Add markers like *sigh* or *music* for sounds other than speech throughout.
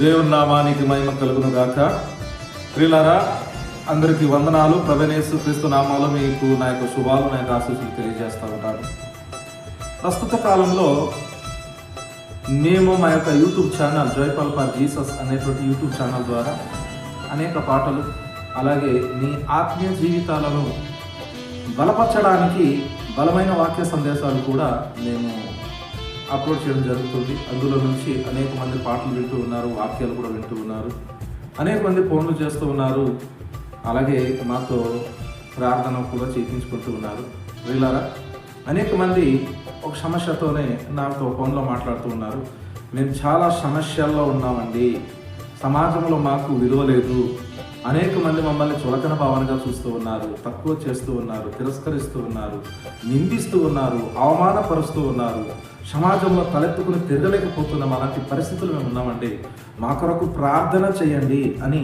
దేవుని నామానికి మహిమ కలుగును గాక. ప్రియులారా అందరికీ వందనాలు. ప్రవణేశు క్రీస్తు నామాలు మీకు నా యొక్క శుభాలు నా యొక్క ఆశీస్సులు తెలియజేస్తూ ఉంటాను ప్రస్తుత కాలంలో మేము మా యొక్క YouTube channel Jaipal for Jesus అనేటువంటి యూట్యూబ్ ఛానల్ ద్వారా అనేక పాటలు అలాగే మీ ఆత్మీయ జీవితాలను బలపరచడానికి బలమైన వాక్య సందేశాలు కూడా మేము అప్లోడ్ చేయడం జరుగుతుంది. అందులో నుంచి అనేక మంది పాటలు వింటూ ఉన్నారు వాక్యాలు కూడా వింటూ ఉన్నారు. అనేక మంది ఫోన్లు చేస్తూ ఉన్నారు. అలాగే మాతో ప్రార్థన కూడా చేయించుకుంటూ ఉన్నారు. వీళ్ళారా అనేక మంది ఒక సమస్యతోనే నాతో ఫోన్లో మాట్లాడుతూ ఉన్నారు. మేము చాలా సమస్యల్లో ఉన్నామండి. సమాజంలో మాకు విలువ లేదు. అనేక మంది మమ్మల్ని చులకన భావనగా చూస్తూ ఉన్నారు తక్కువ చేస్తూ ఉన్నారు తిరస్కరిస్తూ ఉన్నారు నిందిస్తూ ఉన్నారు అవమానపరుస్తూ ఉన్నారు. సమాజంలో తలెత్తుకుని తిరగలేకపోతున్నాం అలాంటి పరిస్థితులు మేము ఉన్నామండి మా కొరకు ప్రార్థన చేయండి అని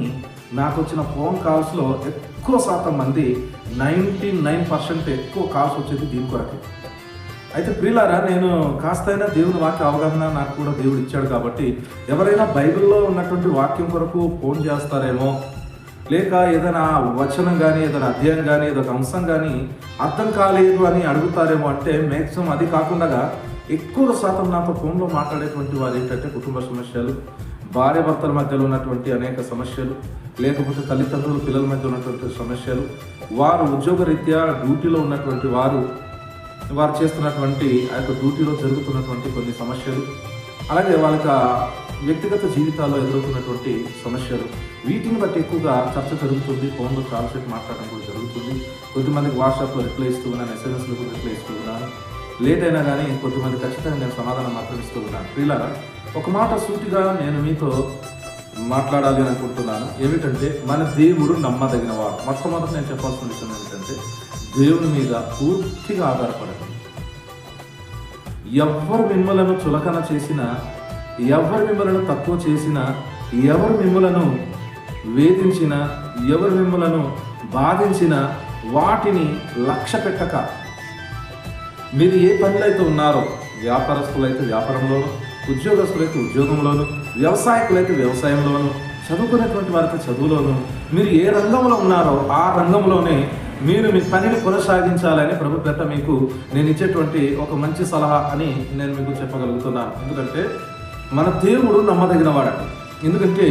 నాకు వచ్చిన ఫోన్ కాల్స్లో ఎక్కువ శాతం మంది నైంటీ నైన్ పర్సెంట్ ఎక్కువ కాల్స్ వచ్చేది దీని కొరకే. అయితే ప్రియులారా నేను కాస్తైనా దేవుని వాక్య అవగాహన నాకు కూడా దేవుడు ఇచ్చాడు కాబట్టి ఎవరైనా బైబిల్లో ఉన్నటువంటి వాక్యం కొరకు ఫోన్ చేస్తారేమో లేక ఏదైనా వచనం కానీ ఏదైనా అధ్యాయం కానీ ఏదైనా అంశం కానీ అర్థం కాలేదు అని అడుగుతారేమో అంటే మ్యాక్సిమం అది కాకుండా ఎక్కువ శాతం నాతో ఫోన్లో మాట్లాడేటువంటి వారు ఏంటంటే కుటుంబ సమస్యలు భార్య భర్తల మధ్యలో ఉన్నటువంటి అనేక సమస్యలు లేకపోతే తల్లిదండ్రులు పిల్లల మధ్య ఉన్నటువంటి సమస్యలు వారు ఉద్యోగరీత్యా డ్యూటీలో ఉన్నటువంటి వారు వారు చేస్తున్నటువంటి ఆ యొక్క డ్యూటీలో జరుగుతున్నటువంటి కొన్ని సమస్యలు అలాగే వాళ్ళ యొక్క వ్యక్తిగత జీవితాల్లో ఎదుర్కొన్నటువంటి సమస్యలు. వీటిని బట్టి ఎక్కువగా చర్చ జరుగుతుంది ఫోన్లో చాలాసేపు మాట్లాడడం కూడా జరుగుతుంది. కొంతమందికి వాట్సాప్లో రిప్లై ఇస్తూ ఉన్నాను ఎస్ఎంఎస్లో కూడా రిప్లై ఇస్తూ ఉన్నాను. లేట్ అయినా కానీ కొంతమంది ఖచ్చితంగా నేను సమాధానం మాత్రం ఇస్తూ ఉన్నాను. ప్రియులారా ఒక మాట సూటిగా నేను మీతో మాట్లాడాలి అనుకుంటున్నాను. ఏమిటంటే మన దేవుడు నమ్మదగిన వాడు మొట్టమొదటి నేను చెప్పాల్సిన విషయం ఏమిటంటే దేవుని మీద పూర్తిగా ఆధారపడటం ఎవరు మిమ్మలను చులకన చేసినా ఎవరు మిమ్మలను తక్కువ చేసినా ఎవరు మిమ్మలను వేధించిన ఎవరు మిమ్మలను బాధించిన వాటిని లక్ష్య పెట్టక మీరు ఏ పనులు అయితే ఉన్నారో వ్యాపారస్తులైతే వ్యాపారంలోను ఉద్యోగస్తులైతే ఉద్యోగంలోను వ్యవసాయకులైతే వ్యవసాయంలోను చదువుకునేటువంటి వారితో చదువులోను మీరు ఏ రంగంలో ఉన్నారో ఆ రంగంలోనే మీరు మీ పనిని కొనసాగించాలని ప్రభు పెద్ద మీకు నేను ఇచ్చేటువంటి ఒక మంచి సలహా అని నేను మీకు చెప్పగలుగుతున్నాను. ఎందుకంటే మన దేవుడు నమ్మదగిన వాడండి ఎందుకంటే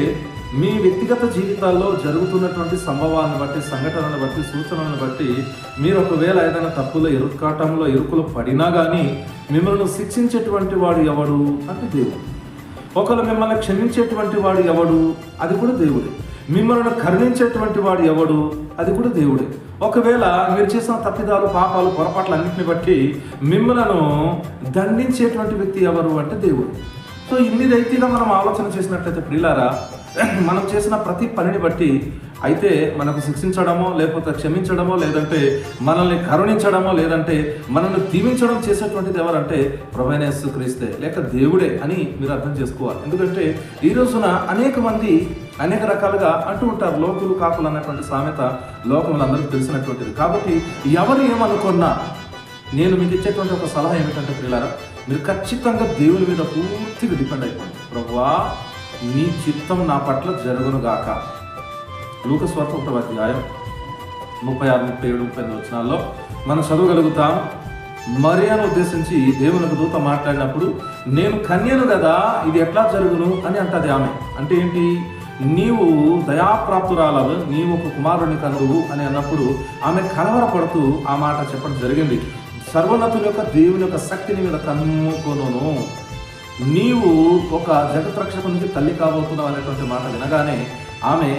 మీ వ్యక్తిగత జీవితాల్లో జరుగుతున్నటువంటి సంభవాలను బట్టి సంఘటనలను బట్టి సూచనలను బట్టి మీరు ఒకవేళ ఏదైనా తప్పులో ఇరుక్కాటంలో ఇరుకులు పడినా కానీ మిమ్మల్ని శిక్షించేటువంటి వాడు ఎవడు? అంటే దేవుడు. ఒకరు మిమ్మల్ని క్షమించేటువంటి వాడు ఎవడు? అది కూడా దేవుడే. మిమ్మల్ని కరుణించేటువంటి వాడు ఎవడు? అది కూడా దేవుడే. ఒకవేళ మీరు చేసిన తప్పిదాలు పాపాలు పొరపాట్లు అన్నింటిని బట్టి మిమ్మలను దండించేటువంటి వ్యక్తి ఎవరు అంటే దేవుడు. సో ఇన్ని రైతీగా మనం ఆలోచన చేసినట్లయితే ప్రియులారా *clears throat* మనం చేసిన ప్రతి పనిని బట్టి అయితే మనకు శిక్షించడమో లేకపోతే క్షమించడమో లేదంటే మనల్ని కరుణించడమో లేదంటే మనల్ని దీవించడం చేసేటువంటిది ఎవరంటే ప్రొవైనస్ క్రీస్తే లేక దేవుడే అని మీరు అర్థం చేసుకోవాలి. ఎందుకంటే ఈ రోజున అనేక మంది అనేక రకాలుగా అంటూ ఉంటారు లోకులు కాకులు అన్నటువంటి సామెత లోకంలో తెలిసినటువంటిది. కాబట్టి ఎవరు ఏమనుకున్నా నేను మీకు ఇచ్చేటువంటి ఒక సలహా ఏమిటంటే పిల్లరా మీరు ఖచ్చితంగా దేవుని మీద పూర్తిగా డిపెండ్ అయిపోండి. ప్రభువా నీ చిత్తం నా పట్ల జరుగును గాక. లూకస్వార్త ఒకటో అధ్యాయం ముప్పై ఆరు ముప్పై ఏడు ముప్పై ఎనిమిది వచనాల్లో మనం చదవగలుగుతాం మరియను ఉద్దేశించి దేవునికి దూత మాట్లాడినప్పుడు నేను కన్యను కదా ఇది ఎట్లా జరుగును? అని అంటది ఆమె. అంటే ఏంటి? నీవు దయాప్రాప్తురాలవు నీవు ఒక కుమారుని కనువు అని అన్నప్పుడు ఆమె కలవరపడుతూ ఆ మాట చెప్పడం జరిగింది. సర్వోన్నతుని యొక్క దేవుని యొక్క శక్తిని మీద కన్నుకొను నీవు ఒక జగత్రక్షకునికి తల్లి కాబోతున్నావు అనేటువంటి మాట వినగానే ఆమె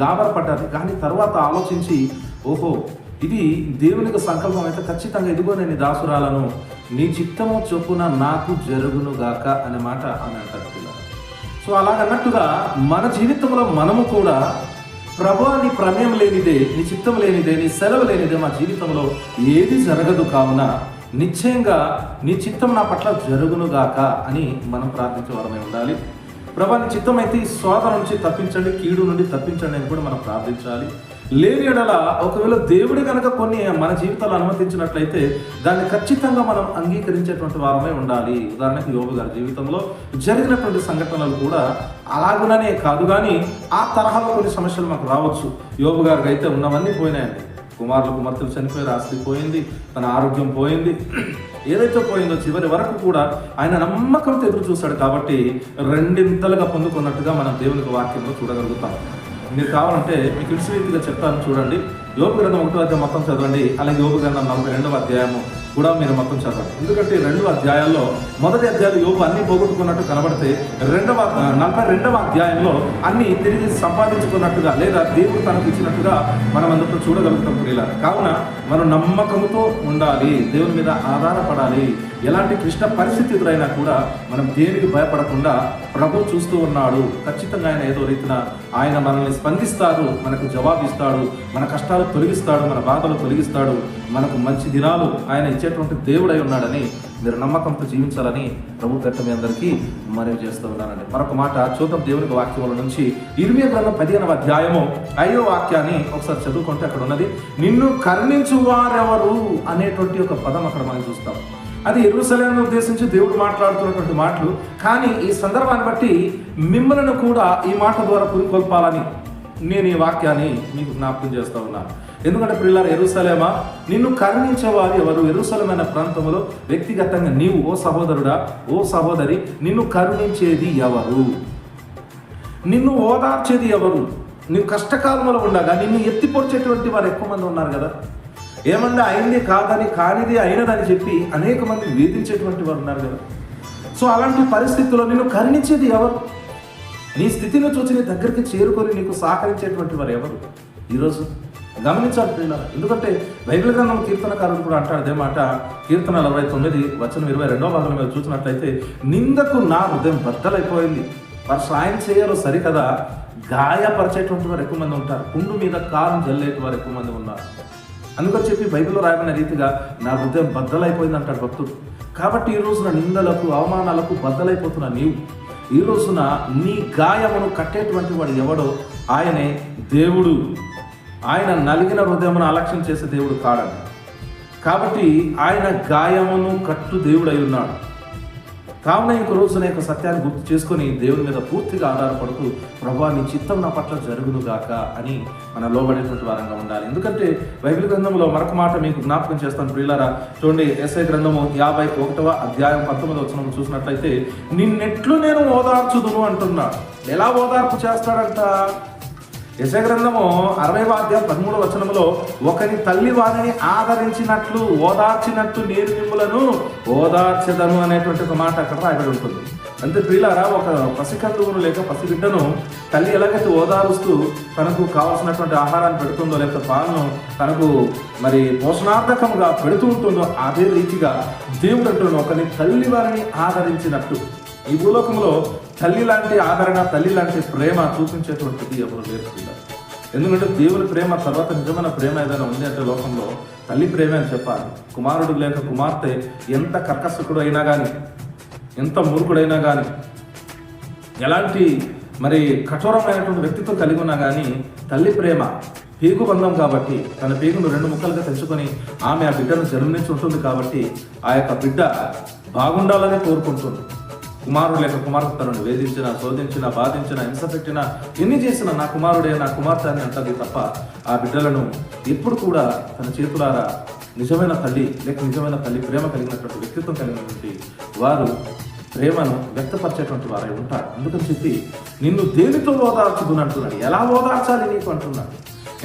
గాబరపడ్డది. కానీ తర్వాత ఆలోచించి ఓహో ఇది దేవునికి సంకల్పం అయితే ఖచ్చితంగా ఇదిగో నేను దాసురాలను నీ చిత్తము చొప్పున నాకు జరుగును గాక అనే మాట ఆమె అంటారు పిల్లలు. సో అలాగన్నట్టుగా మన జీవితంలో మనము కూడా ప్రభు నీ ప్రమేయం లేనిదే నీ చిత్తం లేనిదే నీ సెలవు లేనిదే మా జీవితంలో ఏది జరగదు కావున నిశ్చయంగా నీ చిత్తం నా పట్ల జరుగునుగాక అని మనం ప్రార్థించే వారమై ఉండాలి. ప్రభా నీ చిత్తం అయితే ఈ శోధ నుంచి తప్పించండి కీడు నుండి తప్పించండి అని కూడా మనం ప్రార్థించాలి. లేని ఎడల ఒకవేళ దేవుడు కనుక కొన్ని మన జీవితాలు అనుమతించినట్లయితే దాన్ని ఖచ్చితంగా మనం అంగీకరించేటువంటి వారమే ఉండాలి. ఉదాహరణకు యోగు గారి జీవితంలో జరిగినటువంటి సంఘటనలు కూడా అలాగుననే కాదు కానీ ఆ తరహాలో కొన్ని సమస్యలు మాకు రావచ్చు. యోగు గారికి అయితే ఉన్నవన్నీ పోయినాయండి. కుమారులు కుమార్తెలు చనిపోయారు ఆస్తి పోయింది తన ఆరోగ్యం పోయింది. ఏదైతే పోయిందో చివరి వరకు కూడా ఆయన నమ్మకంతో ఎదురు చూశాడు కాబట్టి రెండింతలుగా పొందుకున్నట్టుగా మనం దేవునికి వాక్యంలో చూడగలుగుతాం. మీరు కావాలంటే మీకు ఇటు రీతిగా చెప్తాను చూడండి. యోగ గ్రంథం ఒకటో అధ్యాయం మొత్తం చదవండి. అలాగే యోగ గ్రంథం నలభై రెండవ అధ్యాయము కూడా మీరు మొత్తం చదవండి. ఎందుకంటే రెండు అధ్యాయాల్లో మొదటి అధ్యాయులు యోగు అన్ని పోగొట్టుకున్నట్టు కనబడితే రెండవ నలభై రెండవ అధ్యాయంలో అన్ని తిరిగి సంపాదించుకున్నట్టుగా లేదా దేవుడు తనకు ఇచ్చినట్టుగా మనం అందరితో చూడగలుగుతాం ప్రియుల కావున మనం నమ్మకంతో ఉండాలి. దేవుని మీద ఆధారపడాలి. ఎలాంటి క్లిష్ట పరిస్థితి ఎదురైనా కూడా మనం దేనికి భయపడకుండా ప్రభు చూస్తూ ఉన్నాడు. ఖచ్చితంగా ఆయన ఏదో రీతిన ఆయన మనల్ని స్పందిస్తాడు మనకు జవాబిస్తాడు మన కష్టాలు తొలగిస్తాడు మన బాధలు తొలగిస్తాడు మనకు మంచి దినాలు ఆయన ఇచ్చేటువంటి దేవుడై ఉన్నాడని మీరు నమ్మకంతో జీవించాలని ప్రభు పెట్ట మీ అందరికీ మనవి చేస్తూ ఉన్నానండి. మరొక మాట చూద్దాం దేవునికి వాక్యముల నుంచి. ఇరిమియ గ్రంథం పదిహేనవ అధ్యాయము అయ్యో వాక్యాన్ని ఒకసారి చదువుకుంటే అక్కడ ఉన్నది నిన్ను కరుణించువారెవరు అనేటువంటి ఒక పదం అక్కడ మనం చూస్తాం. అది ఎరుసలేమును ఉద్దేశించి దేవుడు మాట్లాడుతున్నటువంటి మాటలు. కానీ ఈ సందర్భాన్ని బట్టి మిమ్మల్ని కూడా ఈ మాట ద్వారా పురికొల్పాలని నేను ఈ వాక్యాన్ని మీకు జ్ఞాపకం చేస్తా ఉన్నాను. ఎందుకంటే పిల్లలు ఎరుసలేమా నిన్ను కరుణించేవారు ఎవరు? ఎరుసలమైన ప్రాంతంలో వ్యక్తిగతంగా నీవు ఓ సహోదరుడా? ఓ సహోదరి నిన్ను కరుణించేది ఎవరు? నిన్ను ఓదార్చేది ఎవరు? నీవు కష్టకాలంలో ఉండగా నిన్ను ఎత్తిపొడిచేటువంటి వారు ఎక్కువ మంది ఉన్నారు కదా. ఏమన్నా అయింది కాదని కానిది అయినదని చెప్పి అనేక మంది వేధించేటువంటి వారు ఉన్నారు కదా. సో అలాంటి పరిస్థితుల్లో నేను కరుణించేది ఎవరు? నీ స్థితిలో చూసి నీ దగ్గరికి చేరుకొని నీకు సహకరించేటువంటి వారు ఎవరు? ఈరోజు గమనించాలి పిల్లలు ఎందుకంటే బైబిల్ గ్రంథం కీర్తనకారుడు కూడా అంటాడు అదే మాట కీర్తన అరవై తొమ్మిది వచనం ఇరవై రెండో భాగం మీద చూసినట్లయితే నిందకు నా హృదయం బద్దలైపోయింది. వారు సాయం చేయరు సరికదా. గాయపరిచేటువంటి వారు ఎక్కువ మంది ఉంటారు. కుండు మీద కారం జల్లేటి వారు ఎక్కువ మంది ఉన్నారు. అందుకని చెప్పి బైబిల్లో రాయబడిన రీతిగా నా హృదయం బద్దలైపోయింది అంటాడు భక్తుడు. కాబట్టి ఈ రోజున నిందలకు అవమానాలకు బద్దలైపోతున్న నీవు. ఈ రోజున నీ గాయమును కట్టేటువంటి వాడు ఎవడో ఆయనే దేవుడు. ఆయన నలిగిన హృదయమును అలక్ష్యం చేసే దేవుడు కాడని కాబట్టి ఆయన గాయమును కట్టు దేవుడై ఉన్నాడు. కావున ఇంక రోజున యొక్క సత్యాన్ని గుర్తు చేసుకొని దేవుని మీద పూర్తిగా ఆధారపడుతూ ప్రభా నీ చిత్తం నా పట్ల జరుగును గాక అని మన లోబడేటువంటి వారంగా ఉండాలి. ఎందుకంటే బైబిల్ గ్రంథంలో మరొక మాట మీకు జ్ఞాపకం చేస్తాను ప్రియులారా. చూడండి ఎస్ఐ గ్రంథము యాభై ఒకటవ అధ్యాయం పంతొమ్మిది వచ్చిన చూసినట్లయితే నిన్నెట్లు నేను ఓదార్చుదును అంటున్నాడు ఎలా ఓదార్పు చేస్తాడంట? యశగ్రంథము అరవై వాద్యం పదమూడు వచనంలో ఒకరి తల్లి వారిని ఆదరించినట్లు ఓదార్చినట్టు నేను మిమ్ములను ఓదార్చదను అనేటువంటి ఒక మాట అక్కడ రాయబడి ఉంటుంది. అంతే ప్రియులారా ఒక పసికందువును లేక పసిబిడ్డను తల్లి ఎలాగైతే ఓదారుస్తూ తనకు కావాల్సినటువంటి ఆహారాన్ని పెడుతుందో లేకపోతే పాలను తనకు మరి పోషణార్థకంగా పెడుతూ ఉంటుందో అదే రీతిగా దేవుడు అంటున్నాడు ఒకరిని తల్లి వారిని ఆదరించినట్టు. ఈ భూలోకంలో తల్లి లాంటి ఆదరణ తల్లి లాంటి ప్రేమ చూపించేటువంటిది ఎవరు లేరు పిల్లలు. ఎందుకంటే దేవుని ప్రేమ తర్వాత నిజమైన ప్రేమ ఏదైనా ఉంది అంటే లోకంలో తల్లి ప్రేమ అని చెప్పాలి. కుమారుడు లేక కుమార్తె ఎంత కర్కశకుడు అయినా కానీ ఎంత మూర్ఖుడైనా కానీ ఎలాంటి మరి కఠోరమైనటువంటి వ్యక్తిత్వం కలిగి ఉన్నా కానీ తల్లి ప్రేమ పేగు బంధం కాబట్టి తన పేగును రెండు ముక్కలుగా తెచ్చుకొని ఆమె ఆ బిడ్డను జన్మనించి ఉంటుంది కాబట్టి ఆ యొక్క బిడ్డ బాగుండాలని కోరుకుంటుంది. కుమారుడు లేక కుమార్తెను వేధించిన శోధించిన బాధించిన హింస పెట్టిన ఎన్ని చేసిన నా కుమారుడే నా కుమార్తె అని అంటది తప్ప ఆ బిడ్డలను ఎప్పుడు కూడా తన చేతులారా నిజమైన తల్లి లేక నిజమైన తల్లి ప్రేమ కలిగినటువంటి వ్యక్తిత్వం కలిగినటువంటి వారు ప్రేమను వ్యక్తపరిచేటువంటి వారై ఉంటారు. అందుకని చెప్పి నిన్ను దేనితో ఓదార్చుదును అంటున్నాడు ఎలా ఓదార్చాలి నీకు అంటున్నాడు?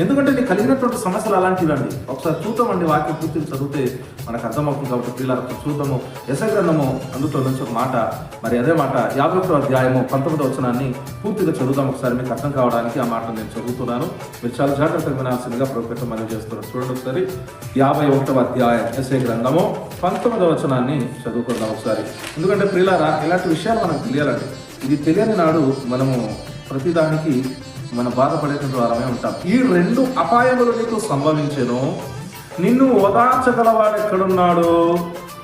ఎందుకంటే నీకు కలిగినటువంటి సమస్యలు అలాంటివండి. ఒకసారి చూద్దామండి వాక్యం పూర్తిగా చదివితే మనకు అర్థమవుతుంది కాబట్టి పిల్లలకు చూద్దాము. యశగ్రంథము అందులో నుంచి ఒక మాట మరి అదే మాట యాభై ఒకటో అధ్యాయము పంతొమ్మిదో వచనాన్ని పూర్తిగా చదువుదాం. ఒకసారి మీకు అర్థం కావడానికి ఆ మాట నేను చదువుతున్నాను. మీరు చాలా జాగ్రత్తగా వినాల్సిందిగా ప్రభుత్వం మనం చేస్తున్నారు. చూడండి ఒకసారి. యాభై ఒకటవ అధ్యాయం ఎస్ఏ గ్రంథము పంతొమ్మిదవ వచనాన్ని చదువుకుందాం ఒకసారి. ఎందుకంటే ప్రియులారా ఇలాంటి విషయాలు మనకు తెలియాలండి. ఇది తెలియని నాడు మనము ప్రతిదానికి మనం బాధపడేట ద్వారానే ఉంటాం. ఈ రెండు అపాయములు నీకు సంభవించను. నిన్ను ఓదార్చగలవాడు ఎక్కడున్నాడు?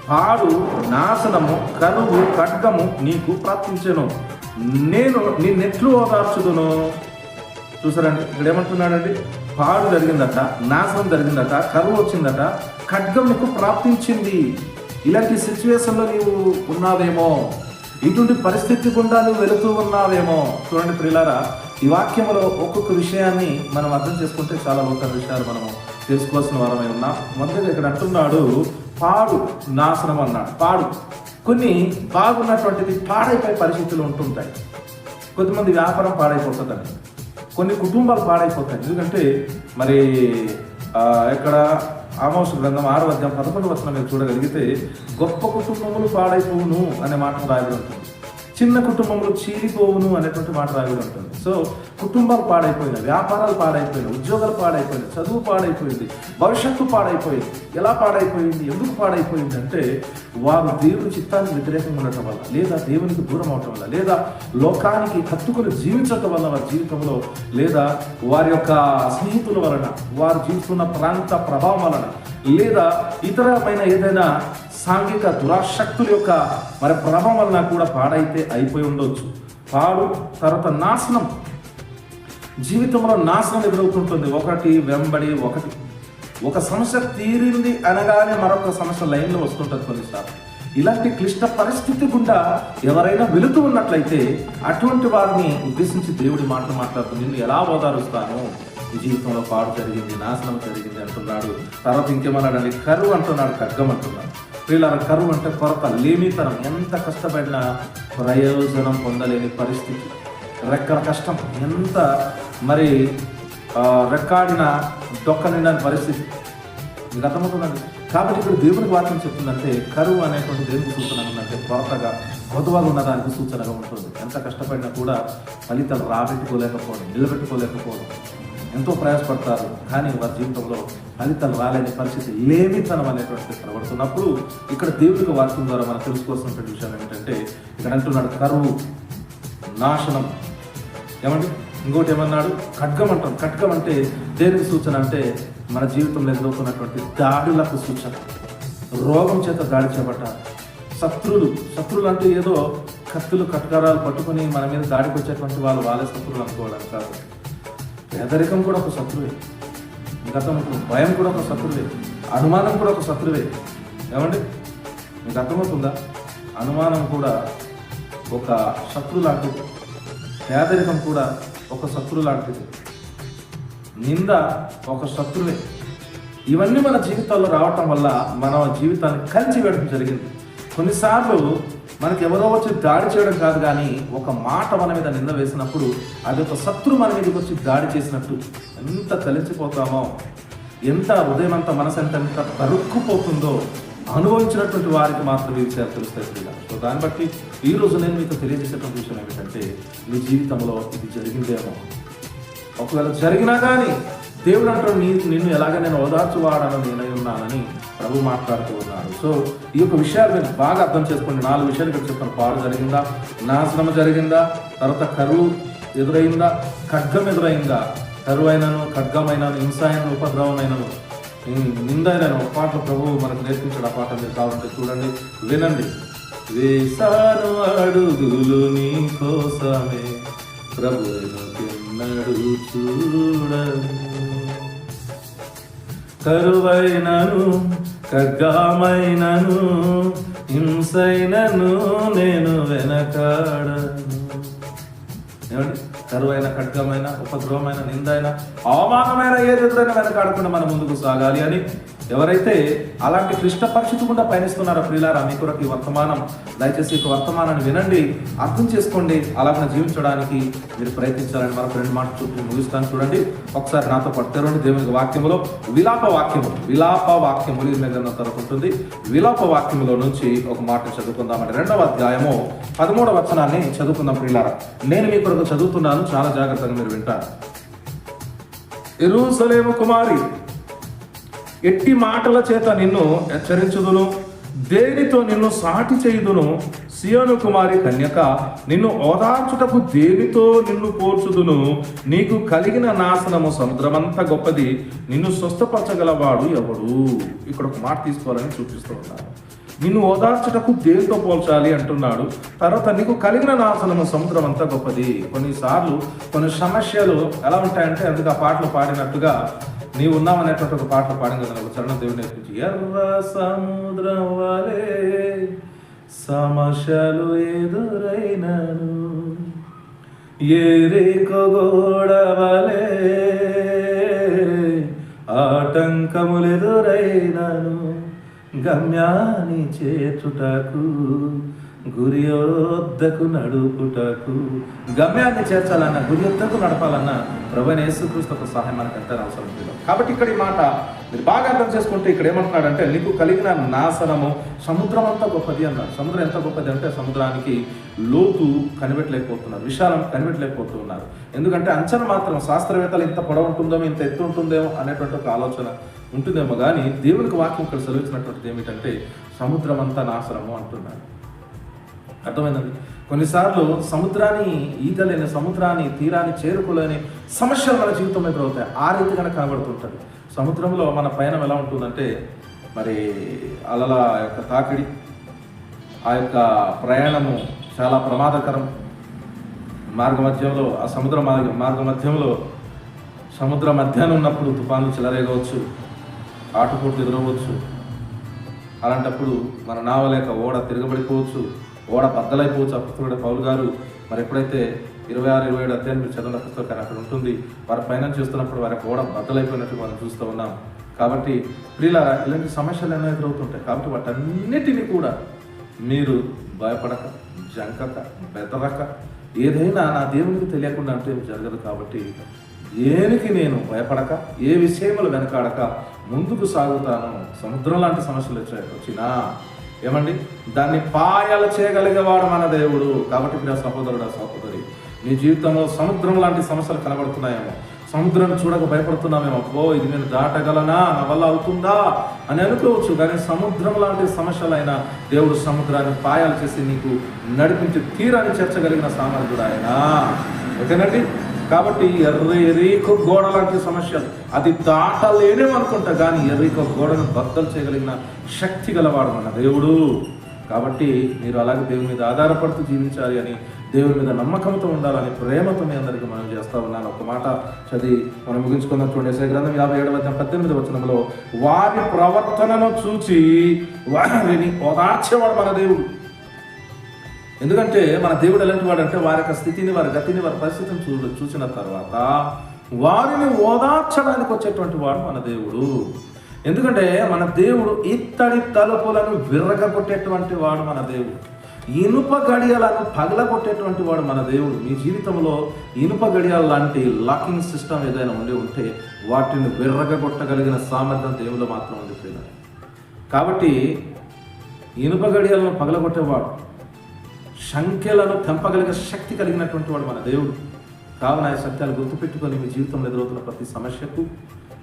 పాడు నాశనము కరువు ఖడ్గము నీకు ప్రాప్తించెను. నేను నిన్నెట్లు ఓదార్చుదును? చూసారండి ఇక్కడ ఏమంటున్నాడండి పాడు జరిగిందట నాశనం జరిగిందట కరువు వచ్చిందట ఖడ్గం నీకు ప్రాప్తించింది. ఇలాంటి సిచ్యువేషన్లో నీవు ఉన్నావేమో? ఇటువంటి పరిస్థితి గుండా నువ్వు వెళుతూ ఉన్నావేమో? చూడండి ప్రిలారా ఈ వాక్యంలో ఒక్కొక్క విషయాన్ని మనం అర్థం చేసుకుంటే చాలా లోకల్ విషయాలు మనము తెలుసుకోవాల్సిన వారమై ఉన్నాం. మొదటి ఇక్కడ అంటున్నాడు పాడు నాశనం అన్నాడు. పాడు. కొన్ని బాగున్నటువంటిది పాడైపోయే పరిస్థితులు ఉంటుంటాయి. కొంతమంది వ్యాపారం పాడైపోతుందండి. కొన్ని కుటుంబాలు పాడైపోతాయి. ఎందుకంటే మరి ఇక్కడ ఆమోస గ్రంథం ఆరు అధ్యాయం పదకొండు వచ్చిన మీరు చూడగలిగితే గొప్ప కుటుంబములు పాడైపోవును అనే మాట రాయబడి ఉంటుంది. చిన్న కుటుంబంలో చీలిపోవును అనేటువంటి మాట రాయబడి ఉంటుంది. సో కుటుంబాలు పాడైపోయినాయి వ్యాపారాలు పాడైపోయినాయి ఉద్యోగాలు పాడైపోయినాయి చదువు పాడైపోయింది భవిష్యత్తు పాడైపోయింది. ఎలా పాడైపోయింది? ఎందుకు పాడైపోయింది అంటే వారు దేవుని చిత్తానికి వ్యతిరేకంగా ఉండటం వల్ల లేదా దేవునికి దూరం అవటం వల్ల లేదా లోకానికి హత్తుకుని జీవించటం వల్ల వారి జీవితంలో లేదా వారి యొక్క స్నేహితుల వలన వారు జీవిస్తున్న ప్రాంత ప్రభావం వలన లేదా ఇతరమైన ఏదైనా సాంఘిక దురాశక్తుల యొక్క మరి ప్రభావం వలన కూడా పాడైతే అయిపోయి ఉండొచ్చు. పాడు తర్వాత నాశనం. జీవితంలో నాశనం ఎదురవుతుంటుంది. ఒకటి వెంబడి ఒకటి. ఒక సమస్య తీరింది అనగానే మరొక సమస్య లైన్లో వస్తుంటుంది కొన్నిసార్లు. ఇలాంటి క్లిష్ట పరిస్థితి గుండా ఎవరైనా వెళుతూ ఉన్నట్లయితే అటువంటి వారిని ఉద్దేశించి దేవుడి మాటలు మాట్లాడుతూ నిన్ను ఎలా ఓదారుస్తాను? జీవితంలో పాడు జరిగింది నాశనం జరిగింది అంటున్నాడు. తర్వాత ఇంకేమన్నాడండి కరువు అంటున్నాడు ఖడ్గం అంటున్నాడు. వీళ్ళ కరువు అంటే కొరత లేమితనం. ఎంత కష్టపడినా ప్రయోజనం పొందలేని పరిస్థితి. రెక్కల కష్టం. ఎంత మరి రెక్కాడిన డొక్క నిండని పరిస్థితి. మీకు అర్థమవుతుందండి కాబట్టి ఇప్పుడు దేవునికి వాక్యం చెప్తుందంటే కరువు అనేటువంటి దేవునికి సూచన ఉందంటే కొరతగా కొద్దుగా ఉన్నదానికి సూచనగా ఉంటుంది. ఎంత కష్టపడినా కూడా ఫలితాలు రాబెట్టుకోలేకపోవడం నిలబెట్టుకోలేకపోవడం. ఎంతో ప్రయాసపడతారు. కానీ వారి జీవితంలో ఫలితాలు రాలేని పరిస్థితి లేమితనం అనేటువంటి కనబడుతున్నప్పుడు ఇక్కడ దేవుడికి వాక్యం ద్వారా మనం తెలుసుకోవాల్సినటువంటి విషయం ఏంటంటే ఇక్కడ అంటున్నాడు కరువు నాశనం. ఏమండి? ఇంకోటి ఏమన్నాడు? ఖడ్గం అంటాం. ఖడ్గం అంటే దేనికి సూచన అంటే మన జీవితంలో ఎదుర్కొన్నటువంటి దాడులకు సూచన. రోగం చేత దాడి చేపట్టాలి శత్రువులు శత్రువులు అంటే ఏదో కత్తులు కట్కారాలు పట్టుకొని మన మీద దాడికి వచ్చేటువంటి వాళ్ళు వాళ్ళే శత్రువులు అనుకోవడానికి కాదు. పేదరికం కూడా ఒక శత్రువే. మీకు అర్థమవుతుంది భయం కూడా ఒక శత్రువే. అనుమానం కూడా ఒక శత్రువే. ఏమండి? మీకు అర్థమవుతుందా? అనుమానం కూడా ఒక శత్రు లాంటిది పేదరికం కూడా ఒక శత్రు లాంటిది నింద ఒక శత్రువే. ఇవన్నీ మన జీవితాల్లో రావటం వల్ల మన జీవితాన్ని కలిసి వేయడం జరిగింది. కొన్నిసార్లు మనకి ఎవరో వచ్చి దాడి చేయడం కాదు కానీ ఒక మాట మన మీద నింద వేసినప్పుడు అది ఒక శత్రు మన మీదకి వచ్చి దాడి చేసినట్టు ఎంత కలిసిపోతామో ఎంత హృదయం అంత మనసు ఎంత ఎంత తరుక్కుపోతుందో అనుభవించినటువంటి వారికి మాత్రం విషయాలు తెలుస్తాయి సో దాన్ని బట్టి ఈ రోజు నేను మీకు తెలియజేసేటువంటి విషయం ఏమిటంటే మీ జీవితంలో ఇది జరిగిందేమో. ఒకవేళ జరిగినా కానీ దేవుడు అంటాడు నీ నిన్ను ఎలాగ నేను ఓదార్చువాడను నేనై ఉన్నానని ప్రభు మాట్లాడుతూ ఉన్నాడు. సో ఈ యొక్క విషయాలు మీరు బాగా అర్థం చేసుకోండి. నాలుగు విషయాలు ఇక్కడ చెప్పాను. పాడు జరిగిందా? నాశనం జరిగిందా? తర్వాత కరువు ఎదురైందా? ఖడ్గం ఎదురైందా? కరువైనను ఖడ్గమైనను హింసాయన ఉపద్రవమైనను నిందైనను ఒక పాట ప్రభు మనకు నేర్పించాడు. ఆ పాట మీరు కావాలంటే చూడండి వినండి. వేసాను అడుగులు నీ కోసమే ప్రభు తిన్నడు చూడను కరువైనను ఖడ్గమైనను హింసైనను నేను వెనకాడను. ఏమండి? కరువైన ఖడ్గమైన ఉపద్రవమైన నిందైన అవమానమైన ఏదైనా వెనకాడకుండా మనం ముందుకు సాగాలి అని ఎవరైతే అలాంటి క్లిష్ట పరిస్థితి గుండా పయనిస్తున్నారో ప్రియులారా మీ కొరకు ఈ వర్తమానం దయచేసి ఈ వర్తమానాన్ని వినండి అర్థం చేసుకోండి అలాగే జీవించడానికి మీరు ప్రయత్నించాలని మరొక రెండు మాటలు చూపి ముగిస్తాను. చూడండి ఒకసారి నాతో పాటు తెరవండి. దేవుని వాక్యములో విలాప వాక్యము విలాప వాక్యము మీద తరపు ఉంటుంది. విలాప వాక్యములో నుంచి ఒక మాట చదువుకుందామండి. రెండవ అధ్యాయము పదమూడవ వచనాన్ని చదువుకుందాం ప్రియులారా. నేను మీ కొరకు చదువుతున్నాను చాలా జాగ్రత్తగా మీరు వింటారు. ఎరుసలేము కుమారి ఎట్టి మాటల చేత నిన్ను హెచ్చరించుదును దేనితో నిన్ను సాటి చేయుదును సియోను కుమారి కన్యక నిన్ను ఓదార్చుటకు దేనితో నిన్ను పోర్చుదును నీకు కలిగిన నాశనము సముద్రమంత గొప్పది నిన్ను స్వస్థపరచగలవాడు ఎవడు? ఇక్కడ ఒక మాట తీసుకోవాలని చూపిస్తూ ఉన్నాడు. నిన్ను ఓదార్చుటకు దేనితో పోల్చాలి అంటున్నాడు? తర్వాత నీకు కలిగిన నాశనము సముద్రం అంతా గొప్పది. కొన్నిసార్లు కొన్ని సమస్యలు ఎలా ఉంటాయంటే అందుకు ఆ పాటలు పాడినట్టుగా నీవు ఉన్నావనేటువంటి ఒక పాటలు పాడిన కదా ఒక చరణ దేవుడు నేర్పించి ఎర్ర సముద్రం వలె సమస్యలు ఎదురైనను. ఏరేకో గోడవలే ఆటంకములెదురైనను. గమ్యాన్ని చేర్చుటకు గురి వద్దకు నడుపుటకు. గమ్యాన్ని చేర్చాలన్నా గురి వద్దకు నడపాలన్నా ప్రభు ఒక సహాయం మనకు ఎంత అవసరం లేదు కాబట్టి ఇక్కడ ఈ మాట మీరు బాగా అర్థం చేసుకుంటే ఇక్కడ ఏమంటున్నాడంటే నీకు కలిగిన నాశనము సముద్రం అంతా గొప్పది అన్నారు సముద్రం ఎంత గొప్పది అంటే సముద్రానికి లోతు కనిపెట్టలేకపోతున్నారు విశాలం కనిపెట్టలేకపోతున్నారు. ఎందుకంటే అంచనా మాత్రం శాస్త్రవేత్తలు ఇంత పొడవు ఉంటుందేమో ఇంత ఎత్తు ఉంటుందేమో అనేటువంటి ఒక ఆలోచన ఉంటుందేమో. కానీ దేవునికి వాక్యం ఇక్కడ సెలవిచ్చినటువంటిది ఏమిటంటే సముద్రం అంతా నాశనము అంటున్నారు అర్థమైందండి? కొన్నిసార్లు సముద్రాన్ని ఈదలేని సముద్రాన్ని తీరాన్ని చేరుకోలేని సమస్యలు మన జీవితం ఎదురవుతాయి. ఆ రీతిగానే కనబడుతుంటుంది. సముద్రంలో మన పయనం ఎలా ఉంటుందంటే మరి అలల యొక్క తాకిడి ఆ యొక్క ప్రయాణము చాలా ప్రమాదకరం. మార్గ మధ్యంలో ఆ సముద్ర మార్గ మార్గ మధ్యంలో సముద్ర మధ్యాహ్నం ఉన్నప్పుడు తుఫాను చెలరేగవచ్చు ఆటుపోట్లు ఎదురవచ్చు అలాంటప్పుడు మన నావ లేక ఓడ తిరగబడిపోవచ్చు. ఓడ బద్దలైపోవచ్చు అప్పుడు పౌలు గారు. మరి ఎప్పుడైతే ఇరవై ఆరు ఇరవై ఏడు అధ్యాయం మీరు చదివిన పుస్తకం అక్కడ ఉంటుంది వారి పైన చూస్తున్నప్పుడు వారి ఓడ బద్దలైపోయినట్టు మనం చూస్తూ ఉన్నాం. కాబట్టి ప్రియులారా ఇలాంటి సమస్యలు ఎన్నో ఎదురవుతుంటాయి. కాబట్టి వాటన్నిటిని కూడా మీరు భయపడక జంకక బెదరక ఏదైనా నా దేవునికి తెలియకుండా అంటే జరగదు కాబట్టి దేనికి నేను భయపడక ఏ విషయములు వెనకాడక ముందుకు సాగుతాను సముద్రం లాంటి సమస్యలు వచ్చాయి. వచ్చినా ఏమండి? దాన్ని పాయాలు చేయగలిగేవాడు మన దేవుడు. కాబట్టి నా సహోదరుడు సహోదరి నీ జీవితంలో సముద్రం లాంటి సమస్యలు కనబడుతున్నాయేమో. సముద్రాన్ని చూడక భయపడుతున్నామేమో అబ్బో ఇది నేను దాటగలనా? నా వల్ల అవుతుందా? అని అనుకోవచ్చు. కానీ సముద్రం లాంటి సమస్యలైన దేవుడు సముద్రాన్ని పాయాలు చేసి నీకు నడిపించి తీరాన్ని చేర్చగలిగిన సామర్థ్యుడు ఆయన. ఓకేనండి? కాబట్టి ఎర్ర గోడ లాంటి సమస్యలు. అది దాటలేనేమో అనుకుంటా కానీ ఎర్రీకో గోడను బద్దలు చేయగలిగిన శక్తి గలవాడు మన దేవుడు. కాబట్టి మీరు అలాగే దేవుని మీద ఆధారపడుతూ జీవించాలి అని దేవుని మీద నమ్మకంతో ఉండాలని ప్రేమతో మీ అందరికీ మనం చేస్తా ఉన్నాను. ఒక మాట చదివి మనం ముగించుకుందాం చూడండి. ఎస్ఐ గ్రంథం యాభై ఏడవ వచ్చిన పద్దెనిమిది వచనంలో వారి ప్రవర్తనను చూచి వారిని ఓదార్చేవాడు మన దేవుడు. ఎందుకంటే మన దేవుడు ఎలాంటి వాడు అంటే వారి యొక్క స్థితిని వారి గతిని వారి పరిస్థితిని చూ చూసిన తర్వాత వారిని ఓదార్చడానికి వచ్చేటువంటి వాడు మన దేవుడు. ఎందుకంటే మన దేవుడు ఇత్తడి తలుపులను విర్రగొట్టేటువంటి వాడు మన దేవుడు. ఇనుప గడియలను పగలగొట్టేటువంటి వాడు మన దేవుడు. మీ జీవితంలో ఇనుప గడియాల లాంటి లాకింగ్ సిస్టమ్ ఏదైనా ఉండి ఉంటే వాటిని విర్రగొట్టగలిగిన సామర్థ్యం దేవుడు మాత్రం ఉంది కాబట్టి ఇనుప గడియలను పగలగొట్టేవాడు శంకెలను తెంపగలిగే శక్తి కలిగినటువంటి వాడు మన దేవుడు. కావున ఆ సత్యాలు గుర్తుపెట్టుకొని మీ జీవితంలో ఎదురవుతున్న ప్రతి సమస్యకు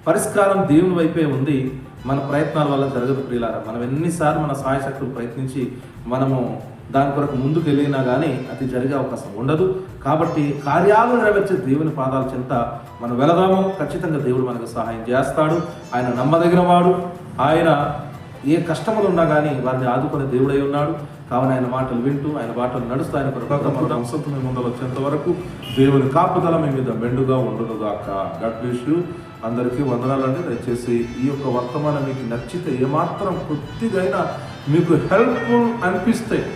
పరిష్కారం దేవుని వైపే ఉంది. మన ప్రయత్నాల వల్ల జరగదు ప్రియులారా. మనం ఎన్నిసార్లు మన సాయశక్తులు ప్రయత్నించి మనము దాని కొరకు ముందుకు వెళ్ళినా కానీ అది జరిగే అవకాశం ఉండదు. కాబట్టి కార్యాలు నెరవేర్చే దేవుని పాదాల చెంత మనం వెళదాము. ఖచ్చితంగా దేవుడు మనకు సహాయం చేస్తాడు. ఆయన నమ్మదగిన వాడు ఆయన ఏ కష్టములు ఉన్నా కానీ వారిని ఆదుకునే దేవుడై ఉన్నాడు. కావున ఆయన మాటలు వింటూ ఆయన మాటలు నడుస్తూ ఆయన అంశంతో మీ ముందర వచ్చేంత వరకు దేవుని కాపుదల మీ మీద మెండుగా ఉండును గాక గడ్ యూ అందరికీ వందనాలండి. దయచేసి ఈ యొక్క వర్తమానం మీకు నచ్చితే ఏమాత్రం కొద్దిగైనా మీకు హెల్ప్ఫుల్ అనిపిస్తే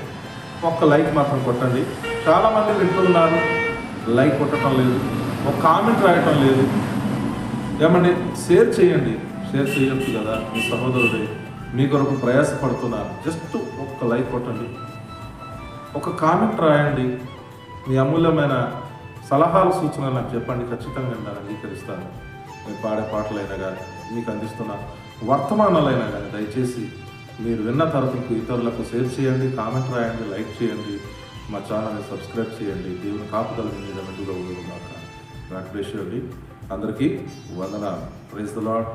ఒక్క లైక్ మాత్రం కొట్టండి. చాలామంది వింటున్నారు లైక్ కొట్టడం లేదు. ఒక కామెంట్ రాయటం లేదు. ఏమండి? షేర్ చేయండి. షేర్ చేయొచ్చు కదా మీ సహోదరుడే. మీ కొరకు ప్రయాసపడుతున్నారు. జస్ట్ ఒక్క లైక్ కొట్టండి. ఒక కామెంట్ రాయండి. మీ అమూల్యమైన సలహాలు సూచనలు నాకు చెప్పండి. ఖచ్చితంగా నేను అంగీకరిస్తాను. మీరు పాడే పాటలైనా కానీ మీకు అందిస్తున్న వర్తమానాలైనా కానీ దయచేసి మీరు విన్న తరపుకు ఇతరులకు షేర్ చేయండి కామెంట్ రాయండి లైక్ చేయండి మా ఛానల్ని సబ్స్క్రైబ్ చేయండి. దేవుని కాపుదల మీద మెండుగా ఉండదు మాక నాకు అండి. అందరికీ వందన ప్రైజ్ ద లాడ్